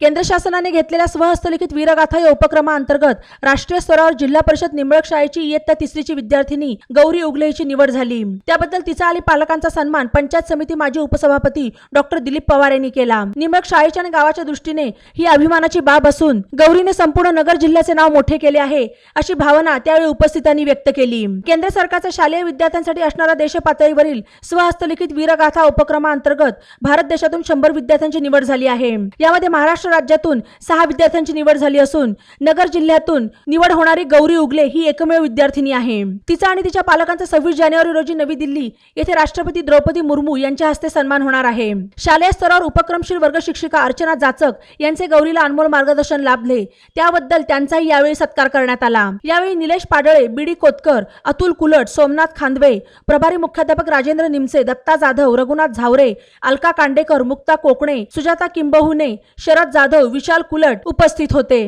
केंद्र शासनाने घेतलेल्या स्वहस्तलिखित वीरगाथा या उपक्रमाअंतर्गत राष्ट्रीय स्तरावर जिल्हा परिषद निंबळक शाळेची इयत्ता तिसरीची विद्यार्थिनी गौरी उगले हिची निवड झाली. त्याबद्दल तिचा आणि पालकांचा सन्मान पंचायत समिती माजी उपसभापती डॉक्टर दिलीप पवार यांनी केला. निंबळक शाळेच्या आणि गावाच्या दृष्टीने ही अभिमानाची बाब असून गौरीने संपूर्ण नगर जिल्ह्याचे नाव मोठे केले आहे अशी भावना त्यावेळी उपस्थितांनी व्यक्त केली. केंद्र सरकारचा शालेय विद्यार्थ्यांसाठी असणारा देश पातळीवरील स्वहस्तलिखित वीरगाथा उपक्रमाअंतर्गत भारत देशातून शंभर विद्यार्थ्यांची निवड झाली आहे. यामध्ये महाराष्ट्र राज्यातून सहा विद्यार्थ्यांची निवड झाली असून नगर जिल्ह्यातून निवड होणारी गौरी उगले ही एकमेव विद्यार्थिनी आहे. तिचा आणि तिच्या पालकांचा सव्वीस जानेवारी रोजी नवी दिल्ली येथे राष्ट्रपती द्रौपदी मुर्मू यांच्या हस्ते सन्मान होणार आहे. शालेय स्तरावर उपक्रमशील वर्ग शिक्षिका अर्चना जाचक यांचे गौरीला अनमोल मार्गदर्शन लाभले. त्याबद्दल त्यांचाही यावेळी सत्कार करण्यात आला. यावेळी निलेश पाडळे बीडी कोतकर अतुल कुलट सोमनाथ खांदवे प्रभारी मुख्याध्यापक राजेंद्र निमसे दत्ता जाधव रघुनाथ झावरे अलका कांडेकर मुक्ता कोकणे सुजाता किंबहुने शरद जाधव विशाल कुलट उपस्थित होते.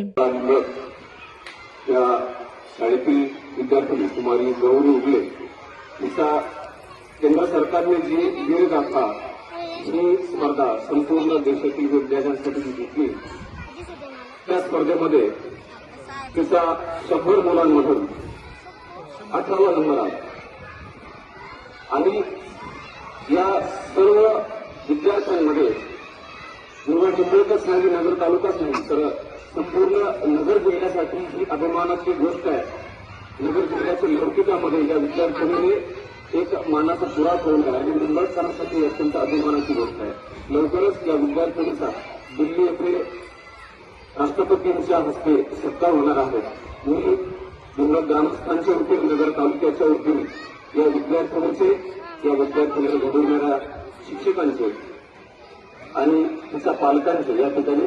शाळेतील विद्यार्थी कुमारी गौरी उगले. तिचा केंद्र सरकारने जी वीर गाथा ही स्पर्धा संपूर्ण देशातील विद्यार्थ्यांसाठी घेतली त्या स्पर्धेमध्ये तिचा शंभर मुलांमधून अठरावा नंबर आला. आणि या सर्व विद्यार्थ्यांमध्ये निवड निंबळकच नाही नगर तालुकाच नाही. तर संपूर्ण नगर जिल्ह्यासाठी ही अभिमानाची गोष्ट आहे. नगर जिल्ह्याच्या लौकिकामध्ये या विद्यार्थ्यांनी एक मानाचा पुरा ठेवला आणि निंबळकरांसाठी अत्यंत अभिमानाची गोष्ट आहे. लवकरच या विद्यार्थ्यांचा दिल्ली येथे राष्ट्रपतींच्या हस्ते सत्कार होणार आहे. मी मुंबई ग्रामस्थांच्या वतीने नगर तालुक्याच्या वतीने या विद्यार्थ्यांचे या विद्यार्थ्यांना घडवणाऱ्या शिक्षकांचे आणि तिच्या पालकांचे या ठिकाणी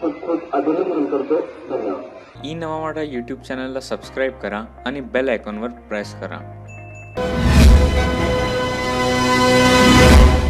खूप खूप अभिनंदन करतो. धन्यवाद. ई नवा यूट्यूब चॅनलला सबस्क्राईब करा आणि बेल आयकॉनवर प्रेस करा.